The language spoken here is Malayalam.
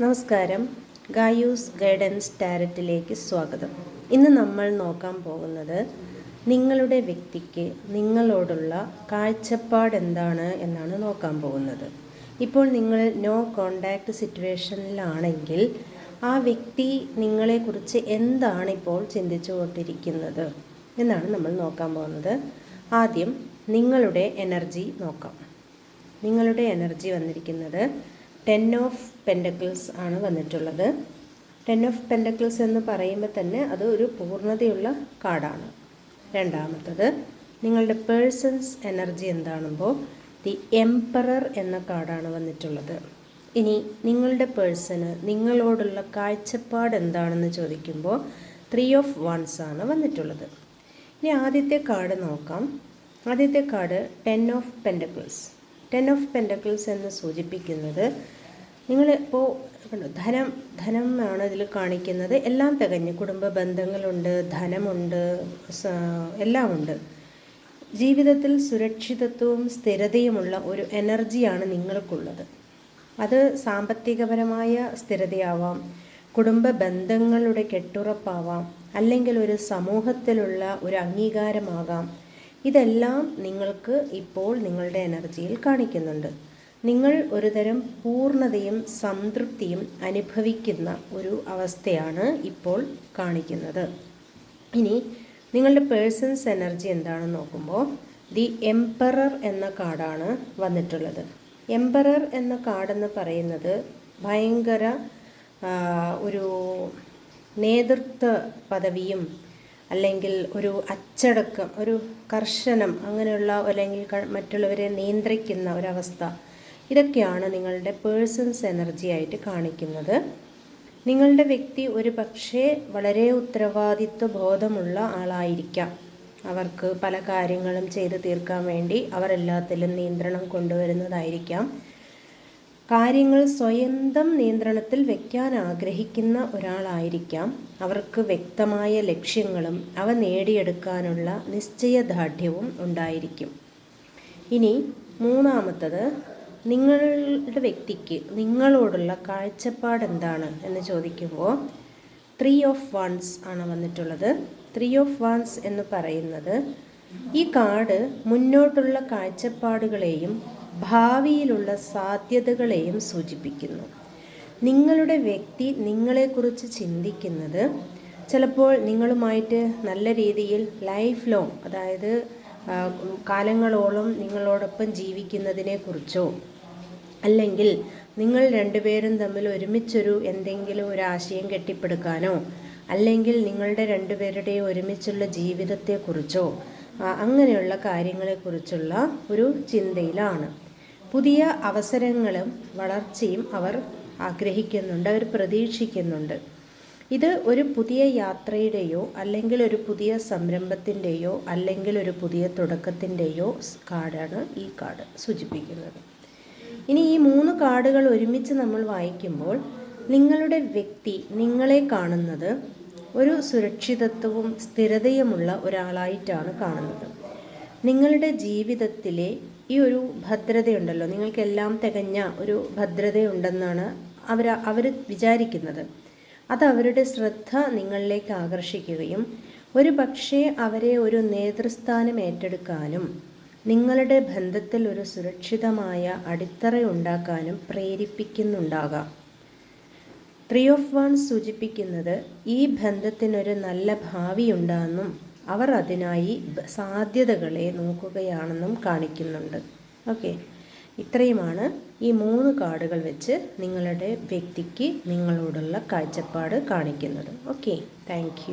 നമസ്കാരം. ഗായൂസ് ഗൈഡൻസ് ടാരറ്റിലേക്ക് സ്വാഗതം. ഇന്ന് നമ്മൾ നോക്കാൻ പോകുന്നത് നിങ്ങളുടെ വ്യക്തിക്ക് നിങ്ങളോടുള്ള കാഴ്ചപ്പാട് എന്താണ് എന്നാണ് നോക്കാൻ പോകുന്നത്. ഇപ്പോൾ നിങ്ങൾ നോ കോണ്ടാക്ട് സിറ്റുവേഷനിലാണെങ്കിൽ ആ വ്യക്തി നിങ്ങളെക്കുറിച്ച് എന്താണ് ഇപ്പോൾ ചിന്തിച്ചു കൊണ്ടിരിക്കുന്നത് എന്നാണ് നമ്മൾ നോക്കാൻ പോകുന്നത്. ആദ്യം നിങ്ങളുടെ എനർജി നോക്കാം. നിങ്ങളുടെ എനർജി വന്നിരിക്കുന്നത് ടെൻ ഓഫ് പെൻഡക്കിൾസ് ആണ് വന്നിട്ടുള്ളത്. ടെൻ ഓഫ് പെൻഡക്കിൾസ് എന്ന് പറയുമ്പോൾ തന്നെ അത് ഒരു പൂർണതയുള്ള കാർഡാണ് രണ്ടാമത്തത് നിങ്ങളുടെ പേഴ്സൺസ് എനർജി എന്താണെമ്പോൾ ദി എംപറർ എന്ന കാർഡാണ് വന്നിട്ടുള്ളത്. ഇനി നിങ്ങളുടെ പേഴ്സണ് നിങ്ങളോടുള്ള കാഴ്ചപ്പാട് എന്താണെന്ന് ചോദിക്കുമ്പോൾ ത്രീ ഓഫ് വൺസ് ആണ് വന്നിട്ടുള്ളത്. ഇനി ആദ്യത്തെ കാർഡ് നോക്കാം. ആദ്യത്തെ card ten of pentacles ten of pentacles എന്ന് സൂചിപ്പിക്കുന്നത് നിങ്ങൾ ഇപ്പോൾ ധനം ധനം ആണ് ഇതിൽ കാണിക്കുന്നത്. എല്ലാം തികഞ്ഞ്. കുടുംബ ബന്ധങ്ങളുണ്ട് ധനമുണ്ട് എല്ലാം ഉണ്ട് ജീവിതത്തിൽ സുരക്ഷിതത്വവും സ്ഥിരതയുമുള്ള ഒരു എനർജിയാണ് നിങ്ങൾക്കുള്ളത്. അത് സാമ്പത്തികപരമായ സ്ഥിരതയാവാം കുടുംബ ബന്ധങ്ങളുടെ കെട്ടുറപ്പാവാം അല്ലെങ്കിൽ ഒരു സമൂഹത്തിലുള്ള ഒരു അംഗീകാരമാകാം. ഇതെല്ലാം നിങ്ങൾക്ക് ഇപ്പോൾ നിങ്ങളുടെ എനർജിയിൽ കാണിക്കുന്നുണ്ട്. നിങ്ങൾ ഒരുതരം പൂർണതയും സംതൃപ്തിയും അനുഭവിക്കുന്ന ഒരു അവസ്ഥയാണ് ഇപ്പോൾ കാണിക്കുന്നത്. ഇനി നിങ്ങളുടെ പേഴ്സൺസ് എനർജി എന്താണെന്ന് നോക്കുമ്പോൾ ദി എംപറർ എന്ന കാർഡാണ് വന്നിട്ടുള്ളത്. എംപറർ എന്ന കാർഡെന്ന് പറയുന്നത് ഭയങ്കര ഒരു നേതൃത്വ പദവിയും അല്ലെങ്കിൽ ഒരു അച്ചടക്കം ഒരു കർശനം അങ്ങനെയുള്ള അല്ലെങ്കിൽ മറ്റുള്ളവരെ നിയന്ത്രിക്കുന്ന ഒരവസ്ഥ. ഇതൊക്കെയാണ് നിങ്ങളുടെ പേഴ്സൺസ് എനർജി ആയിട്ട് കാണിക്കുന്നത്. നിങ്ങളുടെ വ്യക്തി ഒരു പക്ഷേ വളരെ ഉത്തരവാദിത്വ ബോധമുള്ള ആളായിരിക്കാം. അവർക്ക് പല കാര്യങ്ങളും ചെയ്തു തീർക്കാൻ വേണ്ടി അവരെല്ലാത്തിലും നിയന്ത്രണം കൊണ്ടുവരുന്നതായിരിക്കാം. കാര്യങ്ങൾ സ്വയന്തം നിയന്ത്രണത്തിൽ വയ്ക്കാൻ ആഗ്രഹിക്കുന്ന ഒരാളായിരിക്കാം. അവർക്ക് വ്യക്തമായ ലക്ഷ്യങ്ങളും അവ നേടിയെടുക്കാനുള്ള നിശ്ചയദാർഢ്യവും ഉണ്ടായിരിക്കും. ഇനി മൂന്നാമത്തത് നിങ്ങളുടെ വ്യക്തിക്ക് നിങ്ങളോടുള്ള കാഴ്ചപ്പാട് എന്താണ് എന്ന് ചോദിക്കുമ്പോൾ ത്രീ ഓഫ് വൺസ് ആണ് വന്നിട്ടുള്ളത്. ത്രീ ഓഫ് വൺസ് എന്ന് പറയുന്നത് ഈ കാർഡ് മുന്നോട്ടുള്ള കാഴ്ചപ്പാടുകളെയും ഭാവിയിലുള്ള സാധ്യതകളെയും സൂചിപ്പിക്കുന്നു. നിങ്ങളുടെ വ്യക്തി നിങ്ങളെക്കുറിച്ച് ചിന്തിക്കുന്നത് ചിലപ്പോൾ നിങ്ങളുമായിട്ട് നല്ല രീതിയിൽ ലൈഫ് ലോങ് അതായത് കാലങ്ങളോളം നിങ്ങളോടൊപ്പം ജീവിക്കുന്നതിനെക്കുറിച്ചോ അല്ലെങ്കിൽ നിങ്ങൾ രണ്ടുപേരും തമ്മിൽ ഒരുമിച്ചൊരു എന്തെങ്കിലും ഒരു ആശയം കെട്ടിപ്പടുക്കാനോ അല്ലെങ്കിൽ നിങ്ങളുടെ രണ്ടുപേരുടെയും ഒരുമിച്ചുള്ള ജീവിതത്തെക്കുറിച്ചോ അങ്ങനെയുള്ള കാര്യങ്ങളെക്കുറിച്ചുള്ള ഒരു ചിന്തയിലാണ്. പുതിയ അവസരങ്ങളും വളർച്ചയും അവർ ആഗ്രഹിക്കുന്നുണ്ട് അവർ പ്രതീക്ഷിക്കുന്നുണ്ട്. ഇത് ഒരു പുതിയ യാത്രയുടെയോ അല്ലെങ്കിൽ ഒരു പുതിയ സംരംഭത്തിന്റെയോ അല്ലെങ്കിൽ ഒരു പുതിയ തുടക്കത്തിന്റെയോ കാർഡാണ് ഈ കാർഡ് സൂചിപ്പിക്കുന്നത്. ഇനി ഈ മൂന്ന് കാർഡുകൾ ഒരുമിച്ച് നമ്മൾ വായിക്കുമ്പോൾ നിങ്ങളുടെ വ്യക്തി നിങ്ങളെ കാണുന്നത് ഒരു സുരക്ഷിതത്വവും സ്ഥിരതയുമുള്ള ഒരാളായിട്ടാണ് കാണുന്നത്. നിങ്ങളുടെ ജീവിതത്തിലെ ഈ ഒരു ഭദ്രതയുണ്ടല്ലോ നിങ്ങൾക്കെല്ലാം തികഞ്ഞ ഒരു ഭദ്രതയുണ്ടെന്നാണ് അവർ അവർ വിചാരിക്കുന്നത്. അത് അവരുടെ ശ്രദ്ധ നിങ്ങളിലേക്ക് ആകർഷിക്കുകയും ഒരു പക്ഷേ അവരെ ഒരു നേതൃസ്ഥാനം ഏറ്റെടുക്കാനും നിങ്ങളുടെ ബന്ധത്തിൽ ഒരു സുരക്ഷിതമായ അടിത്തറ ഉണ്ടാക്കാനും പ്രേരിപ്പിക്കുന്നുണ്ടാകാം. ത്രീ ഓഫ് വൺ സൂചിപ്പിക്കുന്നത് ഈ ബന്ധത്തിനൊരു നല്ല ഭാവിയുണ്ടെന്നും അവർ അതിനായി സാധ്യതകളെ നോക്കുകയാണെന്നും കാണിക്കുന്നുണ്ട്. ഓക്കെ. ഇത്രയുമാണ് ഈ മൂന്ന് കാർഡുകൾ വെച്ച് നിങ്ങളുടെ വ്യക്തിക്ക് നിങ്ങളോടുള്ള കാഴ്ചപ്പാട് കാണിക്കുന്നത്. ഓക്കെ. താങ്ക്